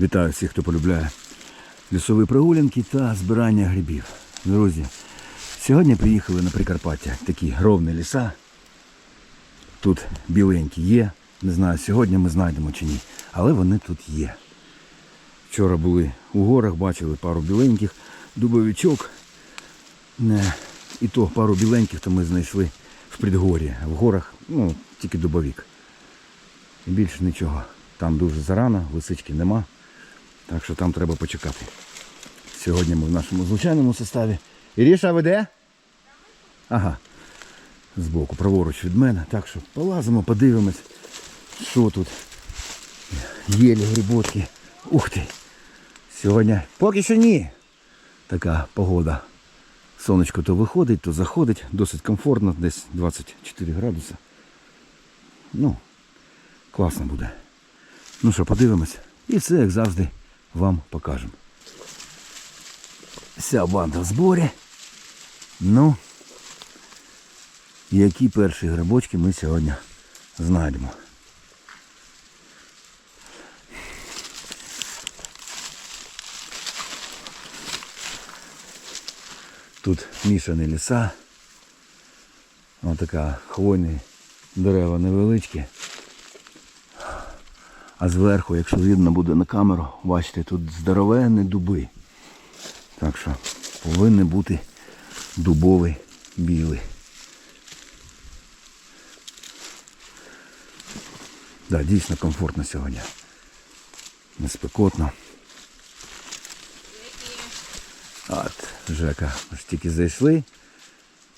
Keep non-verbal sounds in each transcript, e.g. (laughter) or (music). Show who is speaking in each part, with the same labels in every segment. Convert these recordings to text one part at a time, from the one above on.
Speaker 1: Вітаю всіх, хто полюбляє лісові прогулянки та збирання грибів. Друзі, сьогодні приїхали на Прикарпаття. Такі ровні ліса. Тут біленькі є. Не знаю, сьогодні ми знайдемо чи ні. Але вони тут є. Вчора були у горах, бачили пару біленьких, дубовичок. І то пару біленьких то ми знайшли в предгорі. В горах, ну, тільки дубовик. І більше нічого. Там дуже зарано, лисички нема. Так що там треба почекати. Сьогодні ми в нашому звичайному составі. Іріша веде? Ага. Збоку, праворуч від мене. Так що полазимо, подивимось, що тут. Єлі, грибочки. Ух ти. Сьогодні поки що ні. Така погода. Сонечко то виходить, то заходить. Досить комфортно, десь 24 градуси. Ну, класно буде. Ну що, подивимось. І все, як завжди, вам покажемо. Вся банда в зборі. Ну, які перші грибочки ми сьогодні знайдемо. Тут мішані ліса. Ось така хвойні дерева невеличкі. А зверху, якщо видно буде на камеру, бачите, тут здоровенні дуби. Так що повинні бути дубовий білий. Да, дійсно комфортно сьогодні. Не спекотно. От, Жека, аж тільки зайшли.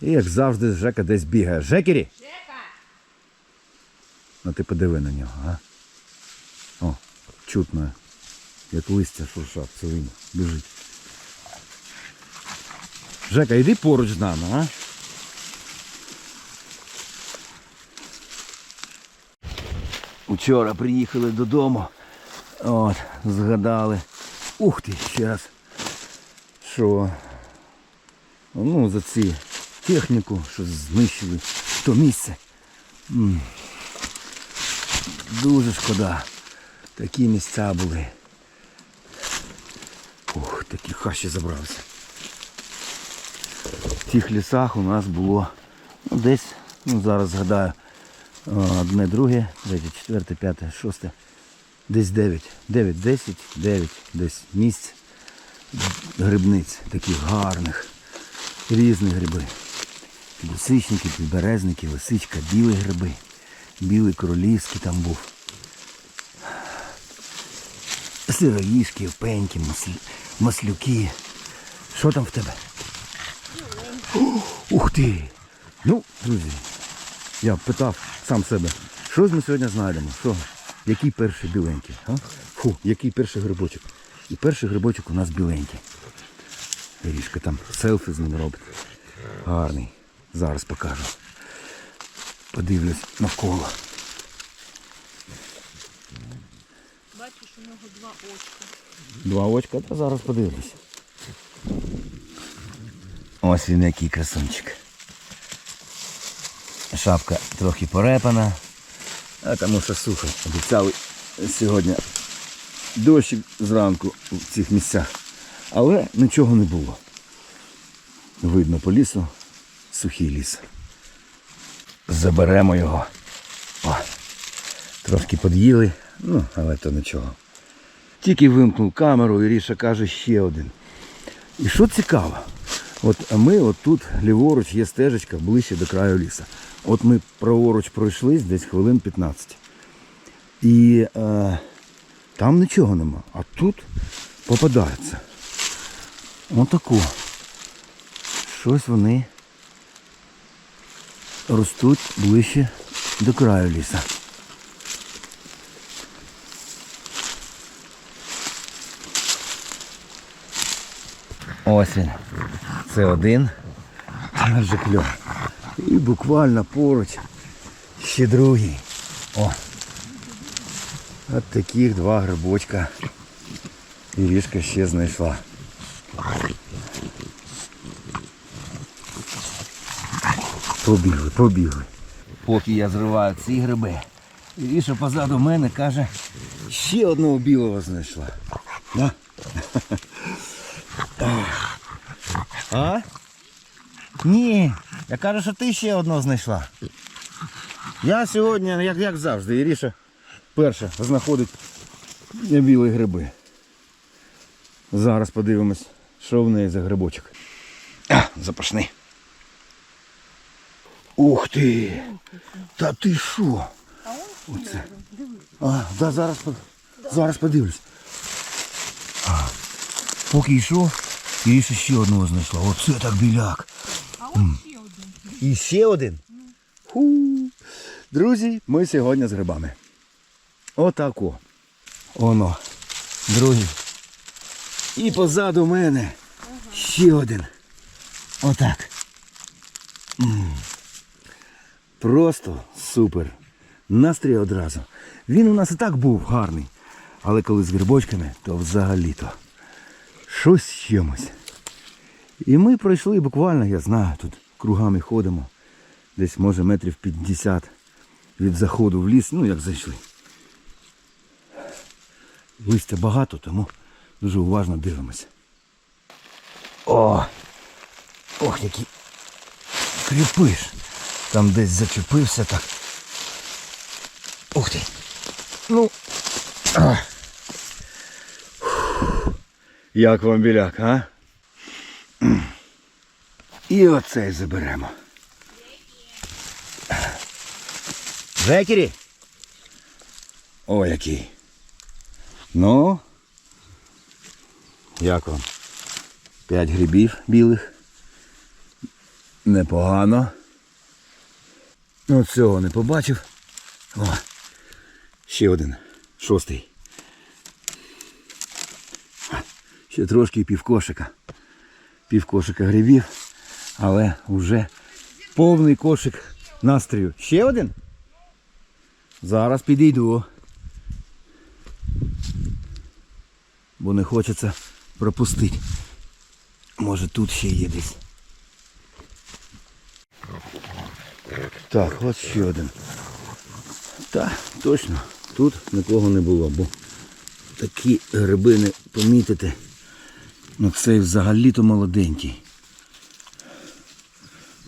Speaker 1: І як завжди, Жека десь бігає. Жекері!
Speaker 2: Жека!
Speaker 1: Ну ти подиви на нього, а? Чутно, як листя шуршав, це він біжить. Жека, йди поруч з нами, а? Учора приїхали додому. От, згадали. Ух ти, ще раз. Що? Ну, за ці техніку, що знищили то місце. М. Дуже шкода. Такі місця були. Ух, такі хащі забралися. В тих лісах у нас було ну, десь, ну зараз згадаю, одне, друге, третє, четверте, п'яте, шосте, десь дев'ять. Дев'ять, десять, дев'ять, десь місць грибниць, таких гарних, різні гриби. Лисичники, підберезники, лисичка, білі гриби. Білий королівський там був. Сироїшки, пеньки, маслюки. Що там в тебе? Ух ти! Ну, друзі, я питав сам себе, що ж ми сьогодні знайдемо? Що? Який перший біленький? А? Фу, який перший грибочок? І перший грибочок у нас біленький. Ріжка там селфі з ним робить. Гарний. Зараз покажу. Подивлюсь навколо.
Speaker 2: Бачиш, у нього два очка.
Speaker 1: Два очка, та зараз подивлюсь. Ось він який красунчик. Шапка трохи порепана. А тому що сухо. Обіцяли сьогодні дощик зранку в цих місцях. Але нічого не було. Видно по лісу сухий ліс. Заберемо його. О, трошки під'їли, ну, але то нічого. Тільки вимкнув камеру, і Ріша каже ще один. І що цікаво, от ми от тут ліворуч є стежечка ближче до краю ліса. От ми праворуч пройшлись десь хвилин 15. І е, там нічого нема. А тут попадається. Отако. Щось вони ростуть ближче до краю ліса. Ось він. Це один. Кльов. І буквально поруч ще другий. О. От таких два грибочка. Ірішка ще знайшла. Побігли, побігли. Поки я зриваю ці гриби. Іріша позаду мене каже, ще одного білого знайшла. Да? А? Ні, я кажу, що ти ще одного знайшла. Я сьогодні, як, як завжди, Іріша перша знаходить білі гриби. Зараз подивимось, що в неї за грибочок. А, запашний. Ух ти! Та ти що? Оце. А, да, зараз, зараз подивлюсь. Поки йшов, Іріша ще одного знайшла. Оце так біляк.
Speaker 2: А он ще один.
Speaker 1: І ще один. Ху. Друзі, ми сьогодні з грибами. Отако. Оно. Друзі. І позаду мене ще один. Отак. Просто супер. Настрій одразу. Він у нас і так був гарний. Але коли з грибочками, то взагалі-то. Щось з чимось. І ми пройшли буквально, я знаю, тут кругами ходимо. Десь може метрів 50 від заходу в ліс, ну як зайшли. Листя багато, тому дуже уважно дивимося. О! Ох, який кріпиш. Там десь зачепився так. Ух ти. Ну. А. Як вам біляк, а? І оцей заберемо. Жекері. О, який. Ну. Як вам? П'ять грибів білих. Непогано. Ну, цього не побачив. О, ще один. Шостий. Ще трошки півкошика. Півкошика грибів, але вже повний кошик настрою. Ще один? Зараз підійду. Бо не хочеться пропустити. Може тут ще є десь. Так, от ще один. Та, точно, тут нікого не було, бо такі гриби не помітити. Ну цей взагалі-то молоденький.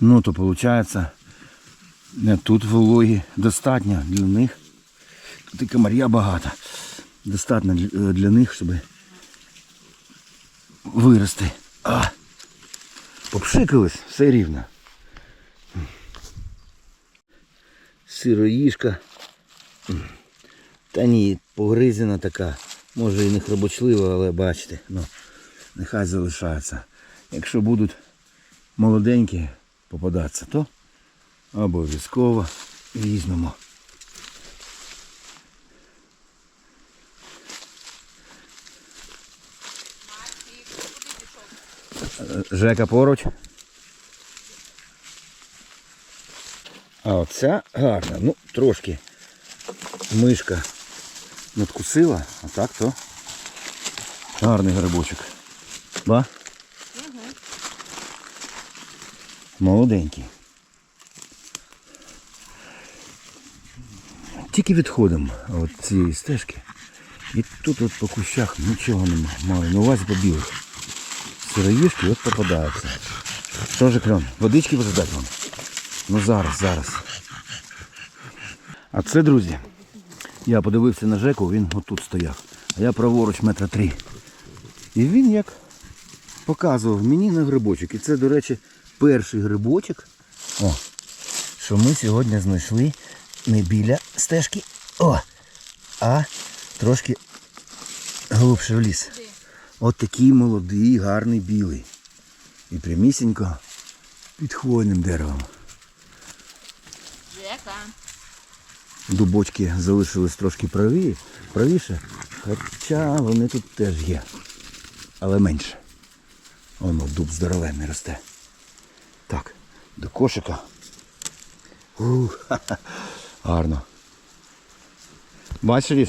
Speaker 1: Ну то виходить, тут вологі достатньо для них. Тут і комар'я багато. Достатньо для, для них, щоб вирости. А! Попшикались, все рівно. Сироїшка. Та ні, погризена така. Може і не хробочлива, але бачите, ну, нехай залишається. Якщо будуть молоденькі попадатися, то обов'язково візьмемо. Жека поруч. А оця гарна, ну трошки мишка надкусила, а так то гарний грибочок. Ба? Молоденький. Тільки відходимо від цієї стежки. І тут от по кущах нічого нема. Маю на увазі по білих. От попадаються. Що ж, Кльон, водички позадати вам? Ну зараз, зараз. А це, друзі, я подивився на Жеку, він отут стояв. А я праворуч метра три. І він як показував мені на грибочок. І це, до речі, перший грибочок. О, що ми сьогодні знайшли не біля стежки. О! А трошки глибше в ліс. От такий молодий, гарний білий. І прямісінько під хвойним деревом.
Speaker 2: Жека.
Speaker 1: Дубочки залишились трошки праві, правіше, хоча вони тут теж є. Але менше. Воно дуб здоровенний росте. Так, до кошика. У, ха-ха, (laughs) гарно. Бачиш,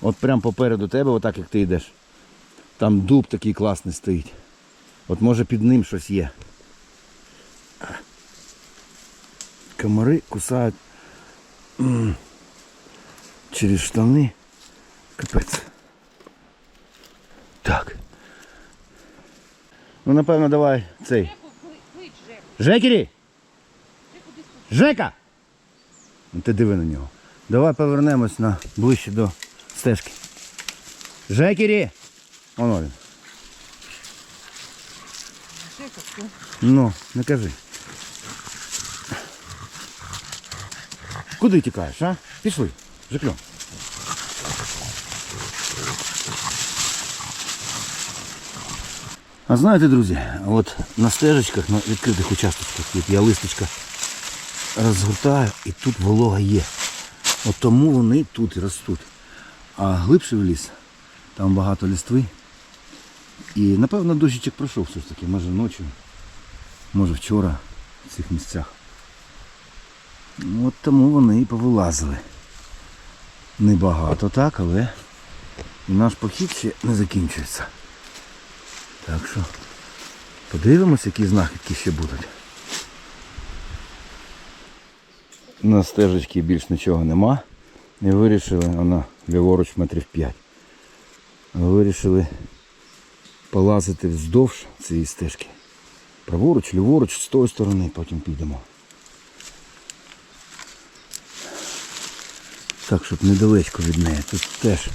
Speaker 1: от прямо попереду тебе, отак як ти йдеш. Там дуб такий класний стоїть. От може під ним щось є. Комари кусають через штани. Капець. Так. Ну, напевно, давай цей. Жекері! Жека! Ну, Ти диви на нього. Давай повернемось на ближче до стежки. Жекері! Воно він. Ну, не кажи. Куди тікаєш, а? Пішли, Жекльон. А знаєте, друзі, от на стежечках, на відкритих участочках, як я листочка розгортаю, і тут волога є. От тому вони тут і ростуть. А глибше в ліс, там багато лістви. І напевно дощичок пройшов все ж таки, може ночі, може вчора в цих місцях. От тому вони і повилазили. Небагато так, але і наш похід ще не закінчується. Так що подивимось, які знахідки ще будуть. На стежечці більш нічого нема. І вирішили, вона ліворуч метрів 5. Вирішили полазити вздовж цієї стежки. Праворуч, ліворуч, з тої сторони, потім підемо. Так, щоб недалечко від неї. Тут теж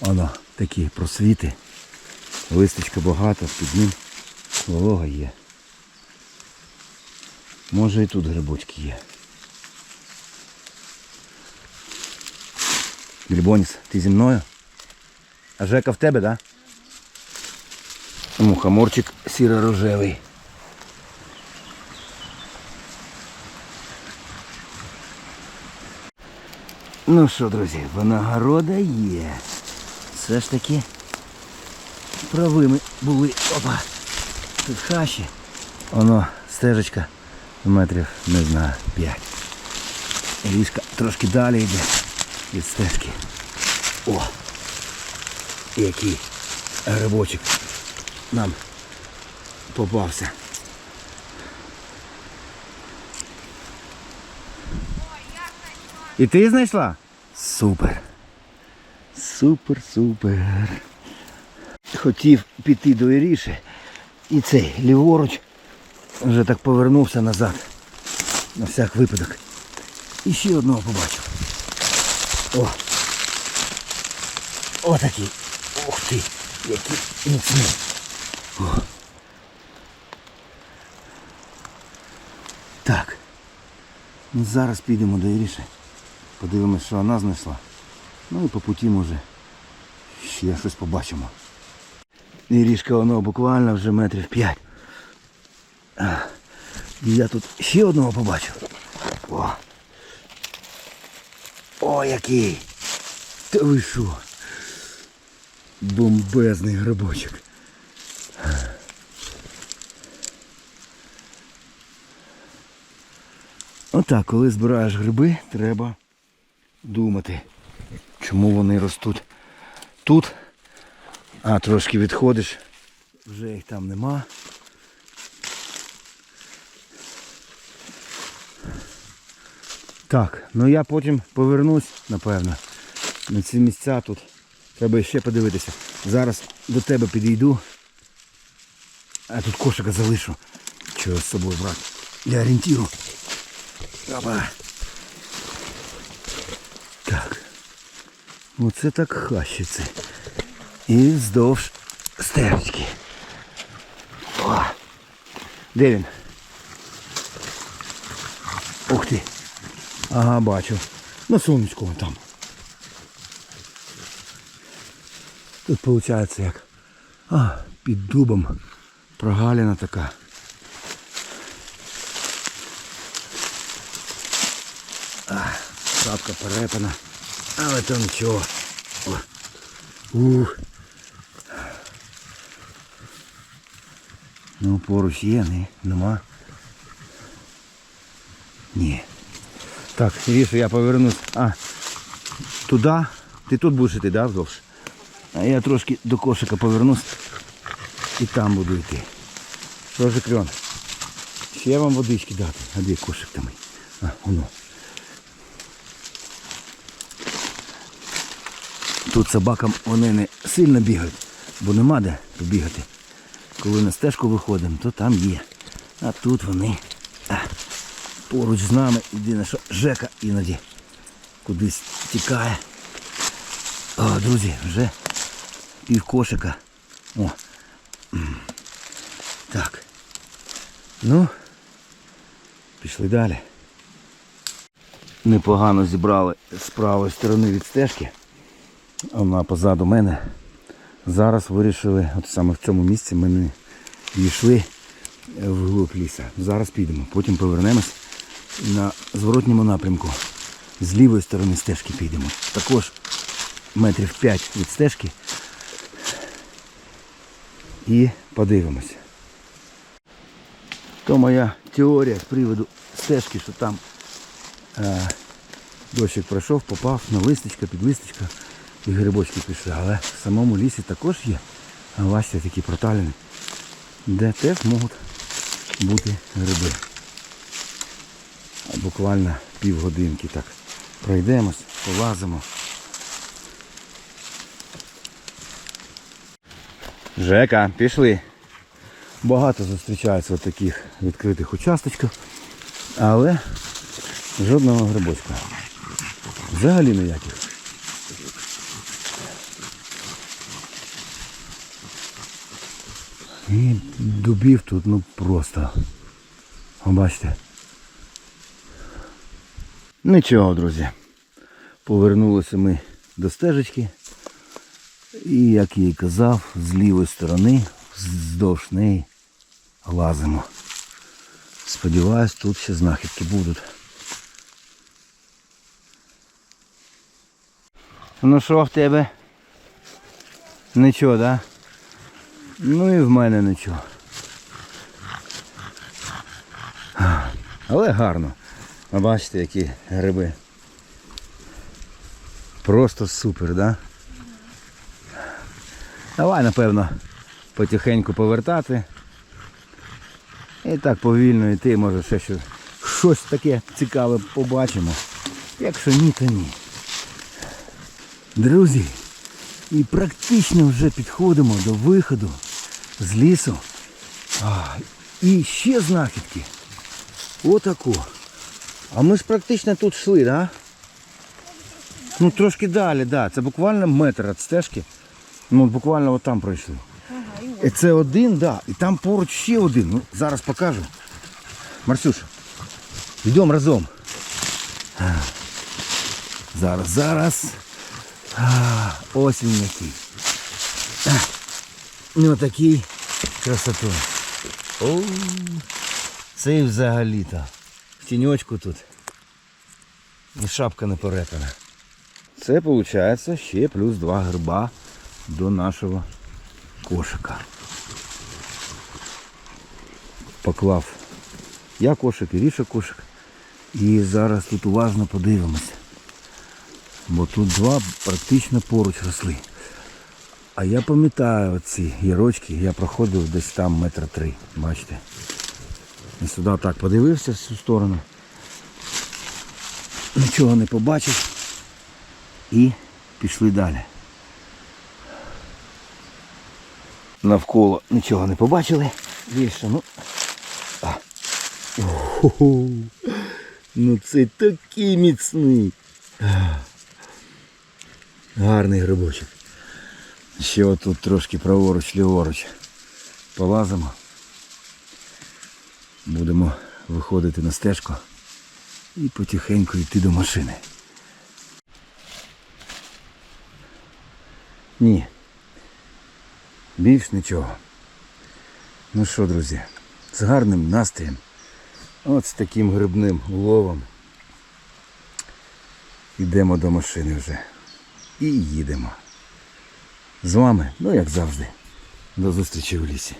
Speaker 1: воно такі просвіти. Листочка багато, під ним волога є. Може і тут грибочки є. Грибоніс, ти зі мною? А Жека в тебе, так? Да? Мухоморчик сіро-рожевий. Ну що, друзі, винагорода є. Все ж таки правими були. Опа. Тут хащі. Воно стежечка метрів, не знаю, 5. Ріжка трошки далі йде від стежки. О! Який грибочок нам попався. І ти знайшла? Супер. Супер, супер. Хотів піти до Іріші. І цей ліворуч вже так повернувся назад. На всяк випадок. І ще одного побачив. О! Отакий. Ух ти, який міцний. Так. Ну, зараз підемо до Іріші. Подивимось, що вона знайшла. Ну і по путі може ще щось побачимо. Ірішка воно буквально вже метрів п'ять. Я тут ще одного побачив. О! О, який! Та ви що? Бомбезний грибочок. Отак, коли збираєш гриби, треба думати, чому вони ростуть тут, а трошки відходиш, вже їх там нема. Так, ну я потім повернусь, напевно, на ці місця тут. Треба ще подивитися. Зараз до тебе підійду. А тут кошика залишу. Чого з собою брати? Для орієнтіру. Опа. Так. Оце так хащиться. І вздовж стежечки. О. Де він? Ух ти. Ага, бачу. На сонечку вон там. Тут виходить як. А, під дубом. Прогалина така. А, шапка перепана. Але то нічого. Ух. Ну, поруч є, не, нема. Ні. Так, Сергій, я повернусь. А, туди. Ти тут будеш йти, да, вдовж? А я трошки до кошика повернусь і там буду йти. Що ж, кльон? Ще вам водички дати. А де кошик там? А, воно. Тут собакам вони не сильно бігають, бо нема де побігати. Коли на стежку виходимо, то там є. А тут вони а, поруч з нами. Єдине, що Жека іноді кудись тікає. О, друзі, вже пів кошика. О. Так. Ну, пішли далі. Непогано зібрали з правої сторони від стежки. Вона позаду мене. Зараз вирішили, от саме в цьому місці ми не йшли вглуб ліса. Зараз підемо, потім повернемось на зворотньому напрямку. З лівої сторони стежки підемо. Також метрів 5 від стежки. І подивимось. То моя теорія з приводу стежки, що там е, дощик пройшов, попав на листочка, під листочка і грибочки пішли. Але в самому лісі також є а такі проталини, де теж можуть бути гриби. Буквально півгодинки так пройдемось, полазимо. Жека, пішли. Багато зустрічається от таких відкритих участочків, але жодного грибочка. Взагалі ніяких. І дубів тут ну просто. О. Нічого, друзі. Повернулися ми до стежечки. І як я і казав, з лівої сторони, вздовж неї лазимо. Сподіваюсь, тут ще знахідки будуть. Ну що в тебе? Нічого, да? Ну і в мене нічого. Але гарно. А бачите, які гриби. Просто супер, да? Давай, напевно, потихеньку повертати. І так повільно йти, може ще щось, щось таке цікаве побачимо. Якщо ні, то ні. Друзі, і практично вже підходимо до виходу з лісу. А, і ще знахідки. Отако. А ми ж практично тут йшли. Да? Ну трошки далі, да. Це буквально метр від стежки. Ну буквально от там пройшли. І це один, да. І там поруч ще один. Ну, зараз покажу. Марсюша, йдемо разом. Зараз, зараз. Він який. Ну такий красоту. О, це взагалі-то. В тіньочку тут. І шапка не перетана. Це виходить ще плюс два гриба до нашого кошика. Поклав я кошик і Ріша кошик. І зараз тут уважно подивимося. Бо тут два практично поруч росли. А я пам'ятаю оці ярочки, я проходив десь там метр три, бачите. І сюди так подивився в цю сторону. Нічого не побачив. І пішли далі. Навколо нічого не побачили. Більше, ну. А. Ого. Ну це такий міцний. Гарний грибочок. Ще отут трошки праворуч, ліворуч. Полазимо. Будемо виходити на стежку і потихеньку йти до машини. Ні. Більш нічого. Ну що, друзі, з гарним настроєм. От з таким грибним уловом. Йдемо до машини вже. І їдемо. З вами, ну як завжди, до зустрічі у лісі.